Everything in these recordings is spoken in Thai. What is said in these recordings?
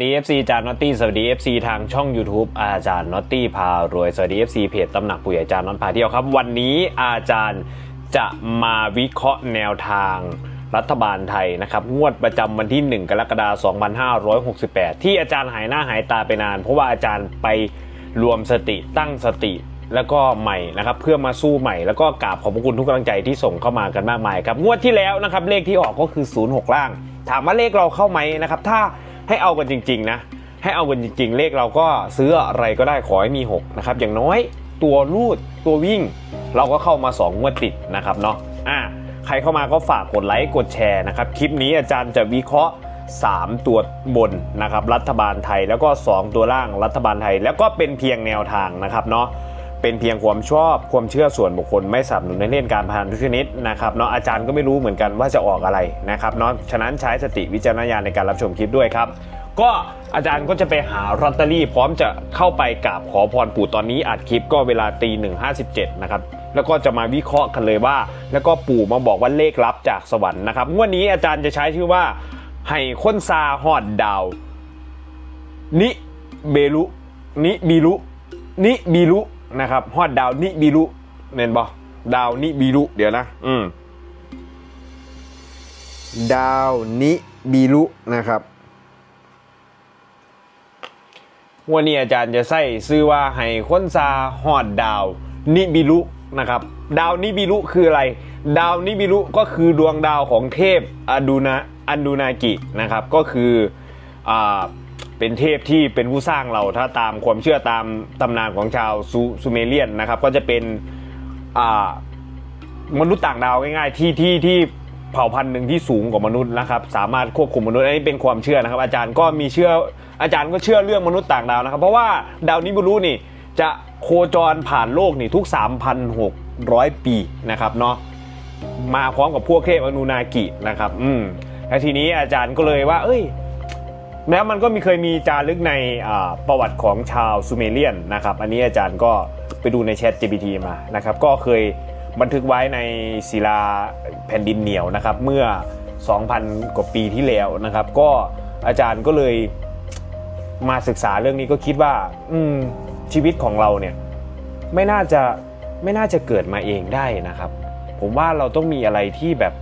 ดี FC จานนอตตี้สวัสดี FC ทางช่อง YouTube อาจารย์นอตตี้พารวย สวัสดี FC เพจตำหนักปุ๋ยอาจารย์นอตพาเที่ยวครับ วันนี้อาจารย์จะมาวิเคราะห์แนวทางรัฐบาลไทยนะครับ งวดประจำวันที่ 1 กรกฎาคม 2568 ที่อาจารย์หายหน้าหายตาไปนาน เพราะว่าอาจารย์ไปรวมสติตั้งสติแล้วก็ใหม่นะครับเพื่อมาสู้ใหม่แล้วก็กราบขอบพระคุณทุกกำลังใจที่ส่งเข้ามากันมากมายครับงวดที่แล้วนะครับเลขที่ออกก็คือ 06 ล่าง ถามว่าเลขเราเข้าไหมนะครับถ้า ให้เอากันจริง ๆ นะ ให้เอากันจริง ๆ เลขเราก็ซื้ออะไรก็ได้ขอให้มี 6 นะครับ อย่างน้อยตัวรูดตัววิ่ง เราก็เข้ามา 2 งวดติดนะครับเนาะอ่าใครเข้ามาก็ฝากกดไลค์กดแชร์นะครับ คลิปนี้อาจารย์จะวิเคราะห์ 3 ตัวบนนะครับรัฐบาลไทยแล้วก็ 2 ตัวล่างรัฐบาลไทย แล้วก็เป็นเพียงแนวทางนะครับเนาะ เป็นเพียงความชอบความเชื่อส่วนบุคคลไม่สนับสนุนในเล่นการพนันทุกชนิดนะครับเนาะอาจารย์ก็ไม่รู้เหมือนกันว่าจะออกอะไรนะครับเนาะฉะนั้นใช้สติวิจารณญาณในการรับชมคลิปด้วยครับก็อาจารย์ก็จะไปหาลอตเตอรี่ พร้อมจะเข้าไปกราบขอพรปู่ตอนนี้อัดคลิปก็เวลาตีหนึ่งห้าสิบเจ็ดนะครับแล้วก็จะมาวิเคราะห์กันเลยว่า แล้วก็ปู่มาบอกว่าเลขลับจากสวรรค์นะครับงวดนี้อาจารย์จะใช้ชื่อว่าให้ค้นซาฮอดดาว นิเบลุนิบิลุนิบิลุ นะครับฮอดดาวนิบิลุเน่นบอดาวนิบิลุเดี๋ยวนะ อืมดาวนิบิลุนะครับวันนี้อาจารย์จะใส่ซื้อว่าให้คนซาฮอดดาวนิบิลุนะครับ ดาวนิบิลุคืออะไร ดาวนิบิลุก็คือดวงดาวของเทพอดูนาอันดูนากินะครับ ก็คืออ่า เป็นเทพที่เป็นผู้สร้างเราถ้าตามความเชื่อตามตำนานของชาวซูซเมเรียนนะครับ ก็จะเป็นมนุษย์ต่างดาวง่ายๆที่ที่ที่เผ่าพันธุ์หนึ่งที่สูงกว่ามนุษย์นะครับ สามารถควบคุมมนุษย์อันนี้เป็นความเชื่อนะครับ อาจารย์ก็มีเชื่ออาจารย์ก็เชื่อเรื่องมนุษย์ต่างดาวนะครับ เพราะว่าดาวนิบุรุนี่จะโคจรผ่านโลกนี่ทุก 3,600 ปีนะครับเนาะมาพร้อมกับพวกเทพอนุนากินะครับ อืมแล้วทีนี้อาจารย์ก็เลยว่า เอ้ย แล้วมันก็มีเคยมีจารึกในประวัติของชาวซูเมเรียนนะครับ อันนี้อาจารย์ก็ไปดูในแชท GPT มานะครับ ก็เคยบันทึกไว้ในศิลาแผ่นดินเหนียวนะครับ เมื่อ 2,000 กว่าปีที่แล้วนะครับ ก็อาจารย์ก็เลยมาศึกษาเรื่องนี้ก็คิดว่า อืมชีวิตของเราเนี่ยไม่น่าจะไม่น่าจะเกิดมาเองได้นะครับ ผมว่าเราต้องมีอะไรที่แบบ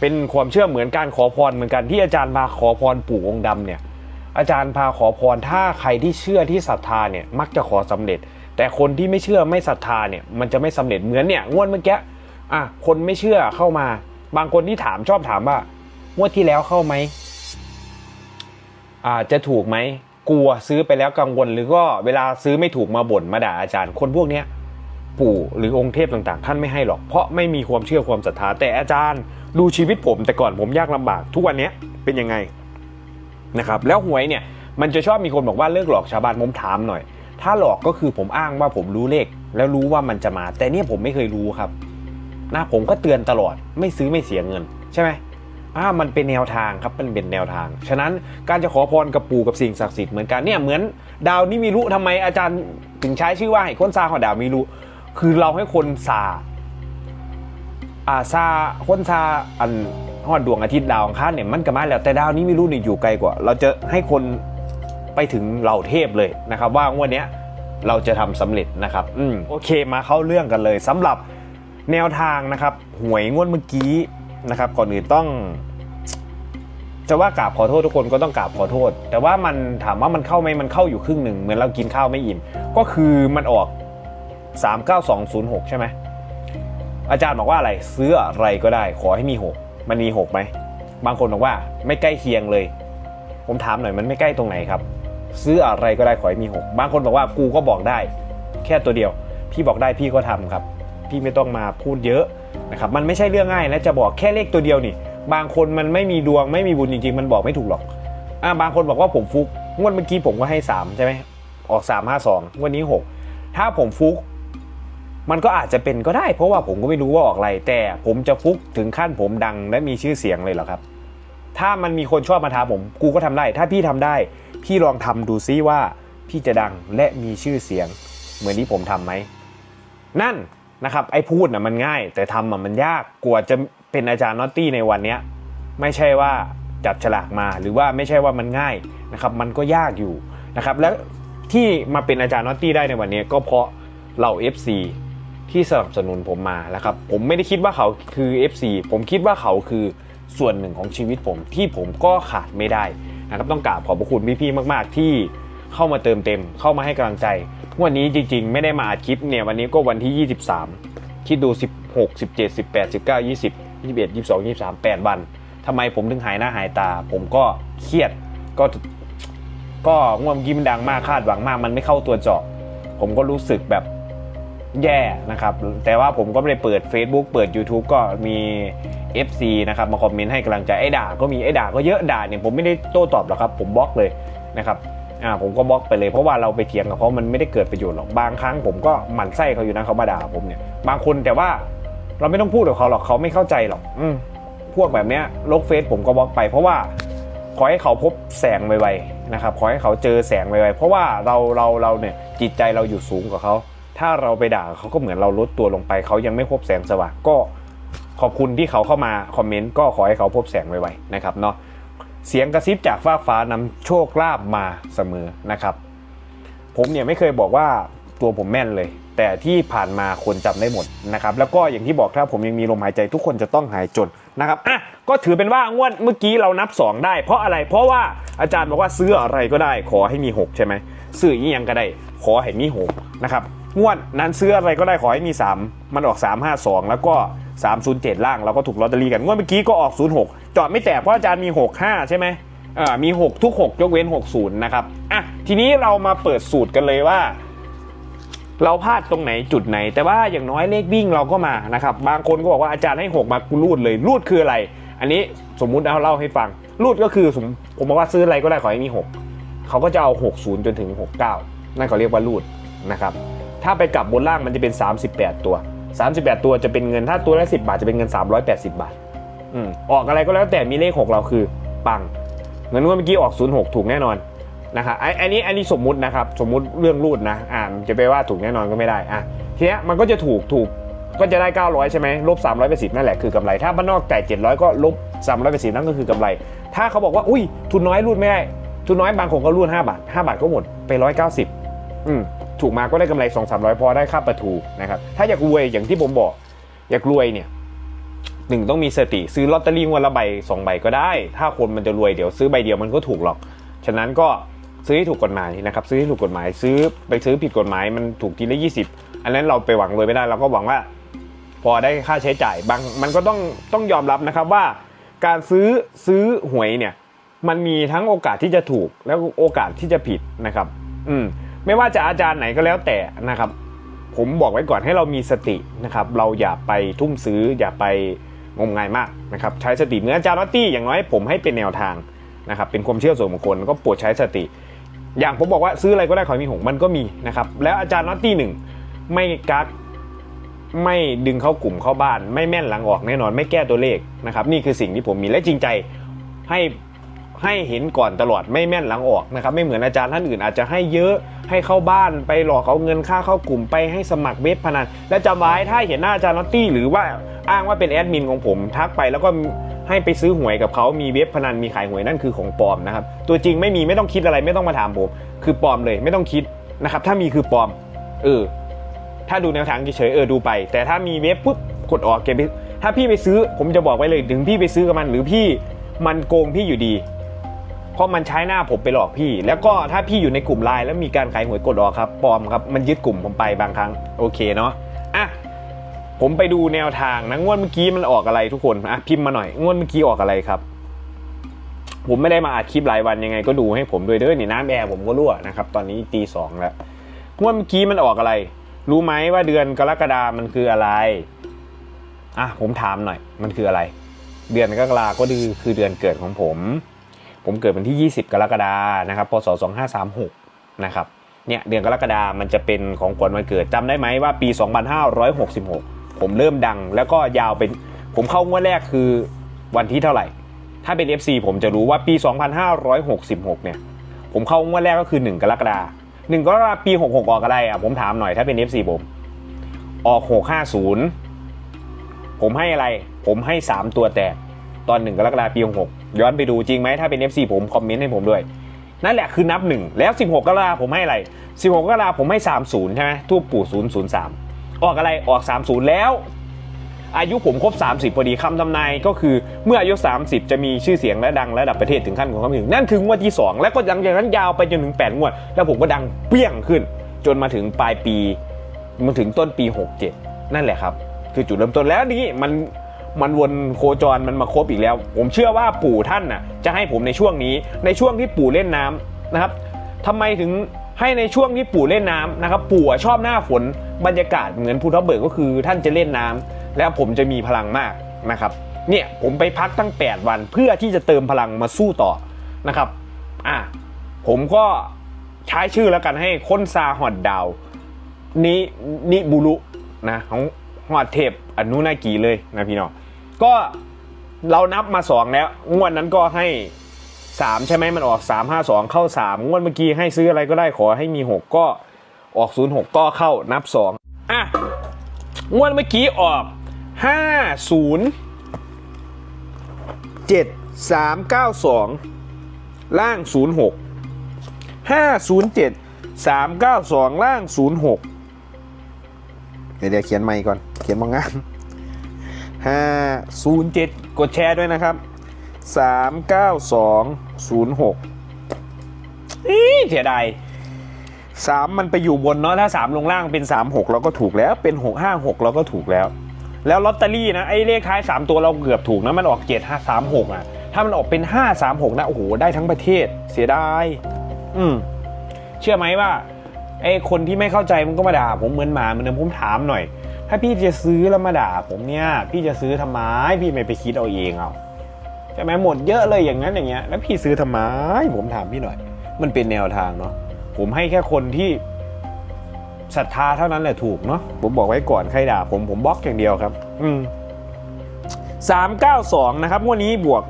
เป็นความเชื่อเหมือนการขอพรเหมือนกันที่อาจารย์พาขอพรปู่องค์ดำเนี่ยอาจารย์พาขอพรถ้าใครที่เชื่อที่ศรัทธาเนี่ยมักจะขอสำเร็จ แต่คนที่ไม่เชื่อไม่ศรัทธาเนี่ยมันจะไม่สำเร็จเหมือนเนี่ยงวดเมื่อกี้อะคนไม่เชื่อเข้ามา บางคนที่ถามชอบถามว่างวดที่แล้วเข้าไหมอ่าจะถูกไหมกลัวซื้อไปแล้วกังวลหรือก็เวลาซื้อไม่ถูกมาบ่นมาด่าอาจารย์คนพวกเนี้ย ปู่หรือองค์เทพต่างๆ ท่านไม่ให้หรอก เพราะไม่มีความเชื่อความศรัทธาแต่อาจารย์ดูชีวิตผม แต่ก่อนผมยากลำบาก ทุกวันนี้เป็นยังไงนะครับแล้วหวยเนี่ยมันจะชอบมีคนบอกว่าเลิกหลอกชาวบ้านผมถามหน่อย ถ้าหลอกก็คือผมอ้างว่าผมรู้เลข แล้วรู้ว่ามันจะมา แต่เนี่ยผมไม่เคยรู้ครับนะผมก็เตือนตลอดไม่ซื้อไม่เสียเงิน ใช่ไหมอ่ามันเป็นแนวทางครับมันเป็นแนวทาง ฉะนั้นการจะขอพรกับปู่กับสิ่งศักดิ์สิทธิ์เหมือนกันเนี่ยเหมือนดาวนี่มีรู้ทำไมอาจารย์ถึงใช้ชื่อว่าให้คนซาของดาวมีรู้ คือเราให้คนซาอาซาคนซาอันฮอดดวงอาทิตย์ดาวอังคารเนี่ยมันก็มาแล้วแต่ดาวนี้ไม่รู้เนี่ยอยู่ไกลกว่า เราจะให้คนไปถึงเหล่าเทพเลยนะครับ ว่างวดเนี้ยเราจะทำสำเร็จนะครับ อืมโอเคมาเข้าเรื่องกันเลยสำหรับแนวทางนะครับ หวยงวดเมื่อกี้นะครับ ก่อนอื่นต้อง จะว่ากราบขอโทษทุกคนก็ต้องกราบขอโทษ แต่ว่ามันถามว่ามันเข้าไหมมันเข้าอยู่ครึ่งหนึ่งเหมือนเรากินข้าวไม่อิ่มก็คือมันออก 39206 ใช่ไหมอาจารย์บอกว่าอะไรซื้ออะไรก็ได้ ขอให้มี 6 มันมี6ไหมบางคนบอกว่าไม่ใกล้เคียงเลย ผมถามหน่อยมันไม่ใกล้ตรงไหนครับ ซื้ออะไรก็ได้ขอให้มี 6 บางคนบอกว่ากูก็บอกได้ แค่ตัวเดียว พี่บอกได้พี่ก็ทำครับ พี่ไม่ต้องมาพูดเยอะนะครับมันไม่ใช่เรื่องง่ายนะจะบอกแค่เลขตัวเดียวนี่ บางคนมันไม่มีดวงไม่มีบุญจริงๆ มันบอกไม่ถูกหรอกอ่าบางคนบอกว่าผมฟุกงวดเมื่อกี้ผมก็ให้3ใช่ไหมออก3 5 2วันนี้ 6 ถ้าผมฟุก มันก็อาจจะเป็นก็ได้ เพราะว่าผมก็ไม่รู้ว่าออกอะไร แต่ผมจะฟุกถึงขั้นผมดังและมีชื่อเสียงเลยเหรอครับ ถ้ามันมีคนชอบมาท้าผม กูก็ทำได้ ถ้าพี่ทำได้ พี่ลองทำดูซิว่าพี่จะดังและมีชื่อเสียง เหมือนที่ผมทำไหม นั่นนะครับไอ้พูดน่ะมันง่าย แต่ทำอะมันยากกว่าจะเป็นอาจารย์นอตตี้ในวันเนี้ยไม่ใช่ว่าจับฉลากมาหรือว่าไม่ใช่ว่ามันง่ายนะครับ มันก็ยากอยู่นะครับ และที่มาเป็นอาจารย์นอตตี้ได้ในวันนี้ก็เพราะเหล่า FC ที่สนับสนุนผมมาแล้วครับ ผมไม่ได้คิดว่าเขาคือ FC ผมคิดว่าเขาคือส่วนหนึ่งของชีวิตผมที่ผมก็ขาดไม่ได้นะครับต้องกราบขอบพระคุณพี่ๆมาก ๆ ที่เข้ามาเติมเต็ม เข้ามาให้กำลังใจ วันนี้จริง ๆ ไม่ได้มาอัดคลิปเนี่ยวันนี้ก็วันที่ 23 คิดดู 16 17 18 19 20 21 22 23 8วันทำไมผมถึงหายหน้าหายตา ผมก็เครียดก็ก็ง่วงเมื่อกี้มันดังมากคาดหวังมาก มันไม่เข้าตัวเจาะ ผมก็รู้สึกแบบ แย่นะครับ แต่ว่าผมก็ไม่ได้เปิด Facebook เปิด YouTube ก็มี FC นะครับมาคอมเมนต์ให้กำลังใจไอ้ด่าก็มีไอ้ด่าก็เยอะด่าเนี่ยผมไม่ได้โต้ตอบหรอกครับ ผมบล็อกเลยนะครับอ่าผมก็บล็อกไปเลยเพราะว่าเราไปเถียงกับเขามันไม่ได้เกิดประโยชน์หรอกบางครั้งผมก็หมั่นไส้เขาอยู่นะเขามาด่าผมเนี่ยบางคนแต่ว่าเราไม่ต้องพูดกับเขาหรอกเขาไม่เข้าใจหรอก อืมพวกแบบเนี้ยลบเฟซผมก็บล็อกไป เพราะว่าขอให้เขาพบแสงไวๆนะครับขอให้เขาเจอแสงไวๆเพราะว่าเราเราเราเนี่ยจิตใจเราอยู่สูงกว่าเขา ถ้าเราไปด่าเขาก็เหมือนเราลดตัวลงไป เขายังไม่พบแสงสว่างก็ขอบคุณที่เขาเข้ามาคอมเมนต์ก็ขอให้เขาพบแสงไวๆนะครับเนาะเสียงกระซิบจากฟ้าฟ้านำโชคลาภมาเสมอนะครับ ผมเนี่ยไม่เคยบอกว่าตัวผมแม่นเลย แต่ที่ผ่านมาคนจำได้หมดนะครับ แล้วก็อย่างที่บอกถ้าผมยังมีลมหายใจทุกคนจะต้องหายจนนะครับอะก็ถือเป็นว่างวดเมื่อกี้เรานับ 2 ได้ เพราะอะไรเพราะว่าอาจารย์บอกว่าซื้ออะไรก็ได้ ขอให้มี 6 ใช่ไหมซื้ออีหยังก็ได้ ขอให้มี6นะครับ งวดนั้นซื้ออะไรก็ได้ขอให้มี 3 มันออก 352 แล้วก็ 307 ล่างเราก็ถูกลอตเตอรี่กัน งวดเมื่อกี้ก็ออก 06 จอดไม่แตกเพราะอาจารย์มี 65 ใช่ไหมเอ่ามี 6 ทุก 6 ยกเว้น 60 นะครับ อะ ทีนี้เรามาเปิดสูตรกันเลยว่า เราพลาดตรงไหนจุดไหน แต่ว่าอย่างน้อยเลขวิ่งเราก็มานะครับ บางคนก็บอกว่าอาจารย์ให้ 6 มากูรูดเลยรูดคืออะไร อันนี้สมมุติเอาเล่าให้ฟังรูดก็คือสมผมบอกว่าซื้ออะไรก็ได้ขอให้มี 6 เขาก็จะเอา 60 จนถึง 69 นั่นเขาเรียกว่ารูดนะครับ ถ้าไปกลับบนล่างมันจะเป็น 38 ตัว 38 ตัวจะเป็นเงินถ้าตัวละ10 บาทจะเป็นเงิน 380 บาทอืมออกอะไรก็แล้วแต่มีเลข 6 เราคือปังเงินงวดเมื่อกี้ออก 06 ถูกแน่นอนนะครับไอ้อันนี้อันนี้สมมุตินะครับสมมุติเรื่องรูดนะอ่าจะไปว่าถูกแน่นอนก็ไม่ได้อะทีเนี้ยมันก็จะถูกถูกก็จะได้ 900 ใช่ไหมลบ380 นั่นแหละคือกำไร ถ้าบ้านนอกแต่700 ก็ลบ380 นั่นก็คือกำไร ถ้าเขาบอกว่า อุ้ย ทุนน้อยรูดไม่ได้ ทุนน้อยบางคนก็รูด 5 บาท 5 บาทก็หมดไป 190อืม ถูกมาก็ได้กำไร2 300พอได้ค่าประทูนะครับถ้าอยากรวยอย่างที่ผมบอก อยากรวยเนี่ยหนึ่งต้องมีสติซื้อลอตเตอรี่งวดละใบสองใบก็ได้ ถ้าคนมันจะรวยเดี๋ยวซื้อใบเดียวมันก็ถูกหรอก ฉะนั้นก็ซื้อให้ถูกกฎหมายนะครับซื้อให้ถูกกฎหมายซื้อไปซื้อผิดกฎหมายมันถูกทีละ20อันนั้นเราไปหวังรวยไม่ได้เราก็หวังว่า พอได้ค่าใช้จ่ายบางมันก็ต้องต้องยอมรับนะครับว่า การซื้อซื้อหวยเนี่ยมันมีทั้งโอกาสที่จะถูกแล้วโอกาสที่จะผิดนะครับ อืม ไม่ว่าจะอาจารย์ไหนก็แล้วแต่นะครับ ผมบอกไว้ก่อนให้เรามีสตินะครับ เราอย่าไปทุ่มซื้ออย่าไปงมงายมากนะครับ ใช้สติเหมือนอาจารย์นอตตี้อย่างน้อยผมให้เป็นแนวทางนะครับ เป็นความเชื่อส่วนบุคคลก็โปรดใช้สติ อย่างผมบอกว่าซื้ออะไรก็ได้ขอมีหงมันก็มีนะครับ แล้วอาจารย์นอตตี้หนึ่งไม่กักไม่ดึงเข้ากลุ่มเข้าบ้าน ไม่แม่นหลังออกแน่นอนไม่แก้ตัวเลขนะครับ นี่คือสิ่งที่ผมมีและจริงใจให้ ให้เห็นก่อนตลอดไม่แม่นหลังออกนะครับไม่เหมือนอาจารย์ท่านอื่นอาจจะให้เยอะให้เข้าบ้านไปหลอกเขาเงินค่าเข้ากลุ่มไปให้สมัครเว็บพนันและจำไว้ถ้าเห็นหน้าอาจารย์นอตตี้หรือว่าอ้างว่าเป็นแอดมินของผมทักไปแล้วก็ให้ไปซื้อหวยกับเขามีเว็บพนันมีขายหวยนั่นคือของปลอมนะครับตัวจริงไม่มีไม่ต้องคิดอะไรไม่ต้องมาถามผมคือปลอมเลยไม่ต้องคิดนะครับถ้ามีคือปลอมเออถ้าดูแนวทางเฉยเออดูไป แต่ถ้ามีเว็บปุ๊บกดออกเก็บไปถ้าพี่ไปซื้อผมจะบอกไว้เลยถึงพี่ไปซื้อกับมันหรือพี่มันโกงพี่อยู่ดี เพราะมันใช้หน้าผมไปหลอกพี่ แล้วก็ถ้าพี่อยู่ในกลุ่มไลน์แล้วมีการขายหวยกดออกครับปลอมครับมันยึดกลุ่มผมไปบางครั้งโอเคเนาะอะผมไปดูแนวทางนะงวดเมื่อกี้มันออกอะไรทุกคนอะพิมพ์มาหน่อยงวดเมื่อกี้ออกอะไรครับผมไม่ได้มาอัดคลิปรายวันยังไงก็ดูให้ผมด้วยเด้อนี่น้ำแอร์ผมก็รั่วนะครับตอนนี้ตีสองแล้วงวดเมื่อกี้มันออกอะไร รู้ไหมว่าเดือนกรกฎามันคืออะไรอะผมถามหน่อย มันคืออะไร เดือนกรกฎาก็คือคือเดือนเกิดของผม ผมเกิดวันที่ 20 กรกฎานะครับพศ 2536 นะครับเนี่ยเดือนกรกฎามันจะเป็นของขวัญวันเกิดจำได้ไหมว่าปี 2566 ผมเริ่มดัง แล้วก็ยาวเป็นผมเข้างวดแรกคือวันที่เท่าไหร่ ถ้าเป็น FC ผมจะรู้ว่าปี 2566 เนี่ยผมเข้างวดแรกก็คือ 1 กรกฎาหนึ่งกรกฎาปี 66 ออกอะไรอะผมถามหน่อยถ้าเป็น FC ผมออก 650 ผมให้อะไร ผมให้ 3 ตัวแตกตอน 1 กรกฎาปี 66 ย้อนไปดูจริงไหมถ้าเป็น FC ผมคอมเมนต์ให้ผมด้วย นั่นแหละคือนับหนึ่งแล้ว 16กรกฎาผมให้อะไร 16กรกฎาผมให้ 30 ใช่ไหมทูบปู่ 003 ออกอะไรออก 30 แล้ว อายุผมครบ 30พอดีคำทำนายก็คือเมื่ออายุ 30 จะมีชื่อเสียงและดังระดับประเทศถึงขั้นของคำถึงนั่นคืองวดที่ 2 แล้วก็หลังจากนั้นยาวไปจนถึง 8 งวด แล้วผมก็ดังเปี้ยงขึ้น จนมาถึงปลายปีมาถึงต้นปี 67 นั่นแหละครับ คือจุดเริ่มต้นแล้วนี่มัน มันวนโคจรมันมาครบอีกแล้ว ผมเชื่อว่าปู่ท่านน่ะจะให้ผมในช่วงนี้ ในช่วงที่ปู่เล่นน้ำนะครับทำไมถึงให้ในช่วงที่ปู่เล่นน้ำนะครับ ปู่ชอบหน้าฝนบรรยากาศเหมือนภูทับเบิกก็คือท่านจะเล่นน้ำแล้วผมจะมีพลังมากนะครับ เนี่ยผมไปพักตั้ง 8 วันเพื่อที่จะเติมพลังมาสู้ต่อนะครับอะผมก็ใช้ชื่อแล้วกันให้ค้นซาฮอดดาวนินิบุรุนะของฮอดเทพอนุนากีเลยนะพี่น้อง ก็เรานับมาสองแล้ว งวดนั้นก็ให้สามใช่ไหมมันออกสามห้าสองเข้าสามงวดเมื่อกี้ให้ซื้ออะไรก็ได้ขอให้มีหกก็ออกศูนย์หกก็เข้านับสองอะ งวดเมื่อกี้ออกห้าศูนย์เจ็ดสามเก้าสองล่างศูนย์หกห้าศูนย์เจ็ดสามเก้าสองล่างศูนย์หกเดี๋ยวเดี๋ยวเขียนใหม่ก่อน เขียนมางานห้าน ย์เจ็ดกดแชร์ด้วยนะครับสามเก้าสองศูนย์หกอีเสียดายสามมันไปอยู่บนเนาะถ้าสามลงล่างเป็นสามหกเราก็ถูกแล้วเป็นหกห้าหกเราก็ถูกแล้ว แล้วลอตเตอรี่นะไอ้เลขท้ายสามตัวเราเกือบถูกนะมันออกเจ็ดห้าสามหกอะ ถ้ามันออกเป็นห้าสามหกนะโอ้โหได้ทั้งประเทศเสียดายอืมเชื่อไหมว่าไอ้คนที่ไม่เข้าใจมันก็มาด่าผมเหมือนหมาเหมือนผมถามหน่อย ถ้าพี่จะซื้อแล้วมาด่าผมเนี่ย พี่จะซื้อทำไม พี่ไม่ไปคิดเอาเองเอาใช่ไหมหมดเยอะเลยอย่างนั้นอย่างเงี้ย แล้วพี่ซื้อทำไม ผมถามพี่หน่อย มันเป็นแนวทางเนาะ ผมให้แค่คนที่ศรัทธาเท่านั้นแหละถูกเนาะ ผมบอกไว้ก่อนใครด่า ผมผมบล็อกอย่างเดียวครับ อืมสามเก้าสองนะครับวันนี้บวก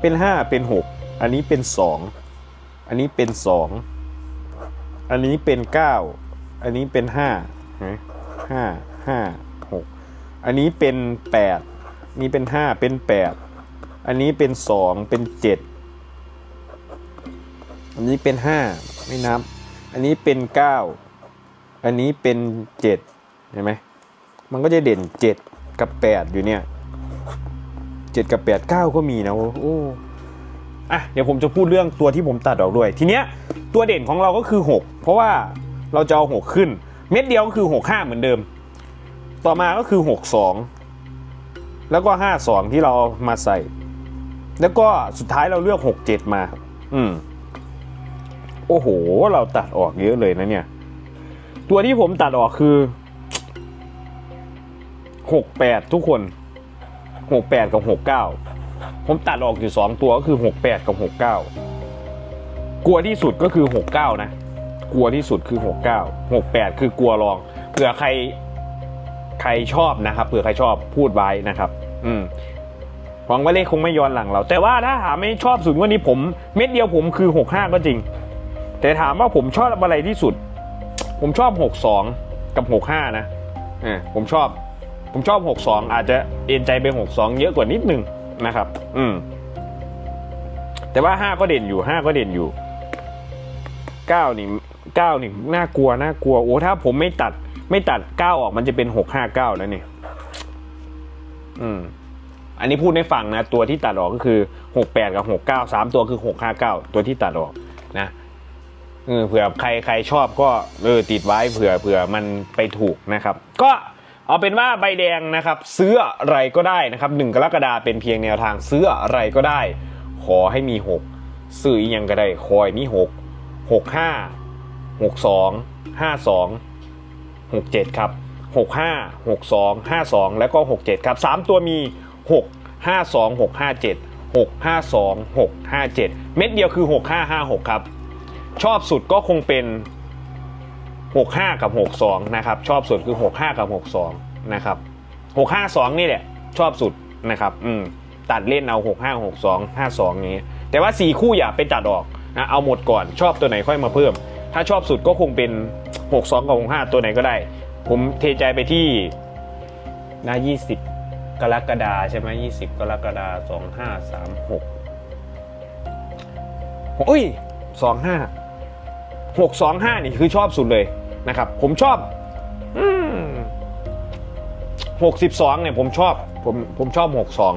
เป็นห้าเป็นหกอันนี้เป็นสองอันนี้เป็นสองอันนี้เป็นเก้าอันนี้เป็นห้าห้า ห้าหกอันนี้เป็นแปดนี่เป็นห้าเป็นแปดอันนี้เป็นสองเป็นเจ็ดอันนี้เป็นห้าไม่นับ อันนี้เป็นเก้าอันนี้เป็นเจ็ดเห็นไหมมันก็จะเด่นเจ็ดกับแปดอยู่เนี่ยเจ็ดกับแปดเก้าก็มีนะโอ้อะเดี๋ยวผมจะพูดเรื่องตัวที่ผมตัดออกด้วย ทีเนี้ยตัวเด่นของเราก็คือ 6 เพราะว่าเราจะเอา 6 ขึ้น เม็ดเดียวก็คือ 6 5 เหมือนเดิม ต่อมาก็คือ 6 2 แล้วก็ 5 2 ที่เรามาใส่ แล้วก็สุดท้ายเราเลือก 6 7 มา อืม โอ้โห เราตัดออกเยอะเลยนะเนี่ย ตัวที่ผมตัดออกคือ 68 ทุกคน 68 กับ 69 ผมตัดออกอยู่ 2 ตัวก็คือ 68 กับ 69 กลัวที่สุดก็คือ 69 นะ กลัวที่สุดคือ 69 68 คือกลัวรอง เผื่อใคร ใครชอบนะครับเผื่อใครชอบพูดไว้นะครับ อืมหวังว่าเลขคงไม่ย้อนหลังเรา แต่ว่าถ้าถามไม่ชอบสุดวันนี้ผม เม็ดเดียวผมคือ65ก็จริง แต่ถามว่าผมชอบอะไรที่สุด ผมชอบ62กับ65นะอ่าผมชอบ ผมชอบ62องอาจจะเอ็นใจไป62เยอะกว่านิดนึงนะครับ อืมแต่ว่า5ก็เด่นอยู่5ก็เด่นอยู่9นี่9นี่น่ากลัวน่ากลัวโอ้ถ้าผมไม่ตัด ไม่ตัด9ออกมันจะเป็น6 5 9แล้วนี่อืม อันนี้พูดให้ฟังนะ ตัวที่ตัดออกก็คือ68กับ69 3ตัวคือ659ตัวที่ตัดออกนะเออเผื่อใครใครชอบก็เออติดไว้เผื่อเผื่อมันไปถูกนะครับ ก็เอาเป็นว่าใบแดงนะครับ ซื้ออะไรก็ได้นะครับหนึ่งกรกฎาเป็นเพียงแนวทางซื้ออะไรก็ได้ ขอให้มีหกซื้ออีกย่างก็ได้คอยมีหกหกห้าหกสองห้าสอง หกเจ็ดครับหกห้าหกสองห้าสองแล้วก็หกเจ็ดครับสามตัวมีหกห้าสองหกห้าเจ็ดหกห้าสองหกห้าเจ็ดเม็ดเดียวคือหกห้าห้าหกครับ ชอบสุดก็คงเป็น 65 กับ 62 นะครับ ชอบสุดคือ 65 กับ 62 นะครับ 652 นี่แหละ ชอบสุดนะครับอืมตัดเล่นเอา 65 62 52 นี้ แต่ว่า 4 คู่อย่าไปตัดออกนะเอาหมดก่อนชอบตัวไหนค่อยมาเพิ่ม ถ้าชอบสุดก็คงเป็น 62 กับ 65 ตัวไหนก็ได้ ผมเทใจไปที่นะ20 กรกฎาใช่ไหม20 กรกฎาคม2536โอ้ยสองห้าหกสองห้านี่คือชอบสุดเลยนะครับ ผมชอบอืมหกสิบสองเนี่ยผมชอบผมผมชอบหกสอง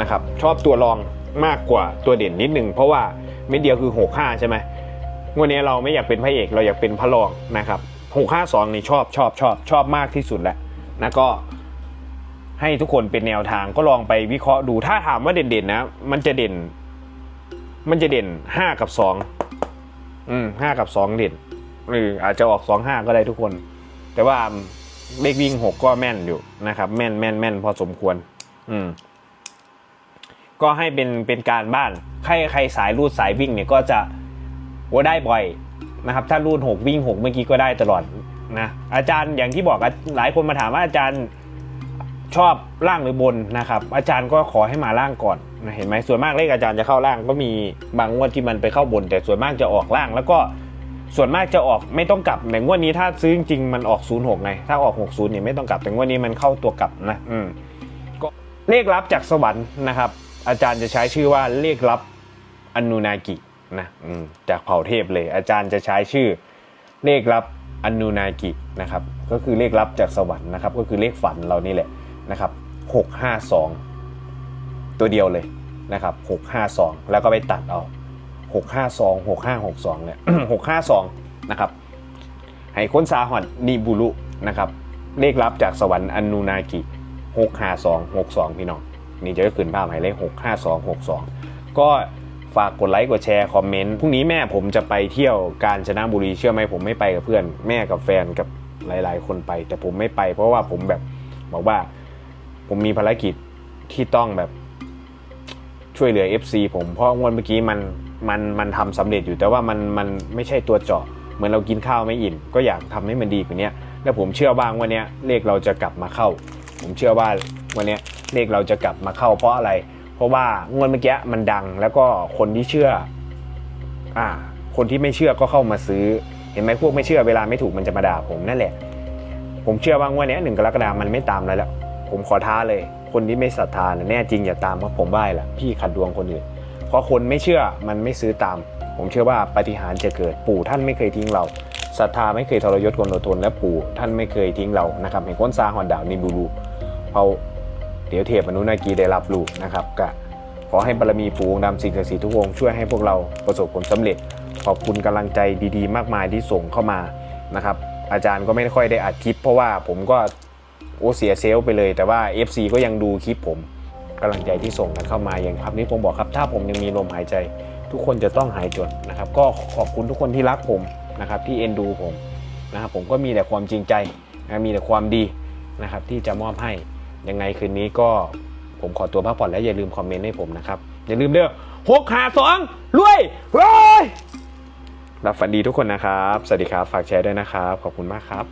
นะครับ ชอบตัวรองมากกว่าตัวเด่นนิดหนึ่งเพราะว่าเม็ดเดียวคือหกห้าใช่ไหม วันนี้เราไม่อยากเป็นพระเอกเราอยากเป็นพระรองนะครับหกห้าสองนี่ชอบชอบชอบชอบมากที่สุดแหละนะก็ให้ทุกคนเป็นแนวทางก็ลองไปวิเคราะห์ดูถ้าถามว่าเด่นๆนะ มันจะเด่น มันจะเด่นห้ากับสองอืมห้ากับสองเด่นหรืออาจจะออกสองห้าก็ได้ทุกคน แต่ว่าเลขวิ่งหกก็แม่นอยู่นะครับ แม่นแม่นแม่นพอสมควร อืม ก็ให้เป็นเป็นการบ้าน ใครใครสายรูดสายวิ่งเนี่ยก็จะ ว่าได้บ่อยนะครับ ถ้ารูดหกวิ่งหกเมื่อกี้ก็ได้ตลอดนะอาจารย์อย่างที่บอกอะหลายคนมาถามว่าอาจารย์ชอบล่างหรือบนนะครับ อาจารย์ก็ขอให้มาล่างก่อนนะเห็นไหมส่วนมากเลขอาจารย์จะเข้าล่างก็มีบางงวดที่มันไปเข้าบน แต่ส่วนมากจะออกล่างแล้วก็ส่วนมากจะออกไม่ต้องกลับในงวดนี้ถ้าซื้อจริงมันออก 06ไงถ้าออก 60เนี่ยไม่ต้องกลับแต่งวดนี้มันเข้าตัวกลับนะอืมก็เลขลับจากสวรรค์นะครับ อาจารย์จะใช้ชื่อว่าเลขลับอนุนากิ นะจากเผ่าเทพเลย อาจารย์จะใช้ชื่อเลขลับอนุนากินะครับ ก็คือเลขลับจากสวรรค์นะครับ ก็คือเลขฝันเรานี่แหละนะครับหกห้าสองตัวเดียวเลยนะครับหกห้าสองแล้วก็ไปตัดเอาหกห้าสองหกห้าหกสองเนี่ยหกห้าสองนะครับให้ค้นสาหอนนีบุรุนะครับเลขลับจากสวรรค์อนุนากิหกห้าสองหกสองพี่น้อง นี่จะขึ้นภาพหมายเลขหกห้าสองหกสองก็ ฝากกดไลค์กดแชร์คอมเมนต์พรุ่งนี้แม่ผมจะไปเที่ยวกาญจนบุรีเชื่อไหมผมไม่ไปกับเพื่อน แม่กับแฟนกับหลาย ๆ คนไป แต่ผมไม่ไป เพราะว่าผมแบบบอกว่าผมมีภารกิจที่ต้องแบบช่วยเหลือ FC ผมเพราะงวดเมื่อกี้มันมันมันทำสำเร็จอยู่แต่ว่ามันมันไม่ใช่ตัวเจาะเหมือนเรากินข้าวไม่อิ่มก็อยากทำให้มันดีกว่านี้แล้วผมเชื่อว่าวันเนี้ยเลขเราจะกลับมาเข้า ผมเชื่อว่าวันนี้เลขเราจะกลับมาเข้าเพราะอะไร เพราะว่างวดเมื่อกี้มันดังแล้วก็คนที่เชื่อ อ่า คนที่ไม่เชื่อก็เข้ามาซื้อ เห็นไหมพวกไม่เชื่อเวลาไม่ถูกมันจะมาด่าผมนั่นแหละ ผมเชื่อว่างวดเนี้ยหนึ่งกรกฎาคมมันไม่ตามแล้วแหละผมขอท้าเลย คนที่ไม่ศรัทธาแน่จริงอย่าตามเพราะผมไหว้แหละพี่ขัดดวงคนอื่นเพราะคนไม่เชื่อมันไม่ซื้อตาม ผมเชื่อว่าปฏิหารจะเกิดปู่ท่านไม่เคยทิ้งเราศรัทธาไม่เคยทรยศคนอดทนและปู่ท่านไม่เคยทิ้งเรานะครับเห็นก้นซาหอนดาวนิบูรูเอา เดี๋ยวเทพมนุนากีได้รับรู้นะครับก็ขอให้บารมีปู่องค์ดำสิ่งศักดิ์สิทธิ์ทุกองค์ช่วยให้พวกเราประสบผลสำเร็จ ขอบคุณกำลังใจดีๆ มากมายที่ส่งเข้ามานะครับอาจารย์ก็ไม่ค่อยได้อัดคลิป เพราะว่าผมก็โอ้เสียเซลล์ไปเลย แต่ว่า FC ก็ยังดูคลิปผมกำลังใจที่ส่งกันเข้ามาอย่างครับนี้ผมบอกครับถ้าผมยังมีลมหายใจ ทุกคนจะต้องหายจดนะครับก็ขอบคุณทุกคนที่รักผมนะครับที่เอ็นดูผมนะครับผมก็มีแต่ความจริงใจนะมีแต่ความดีนะครับที่จะมอบให้ ยังไงคืนนี้ก็ผมขอตัวพักผ่อนและอย่าลืมคอมเมนต์ให้ผมนะครับ อย่าลืมเด้อหกหาสองรวยรวยรับฝันดีทุกคนนะครับ สวัสดีครับ ฝากแชร์ด้วยนะครับ ขอบคุณมากครับ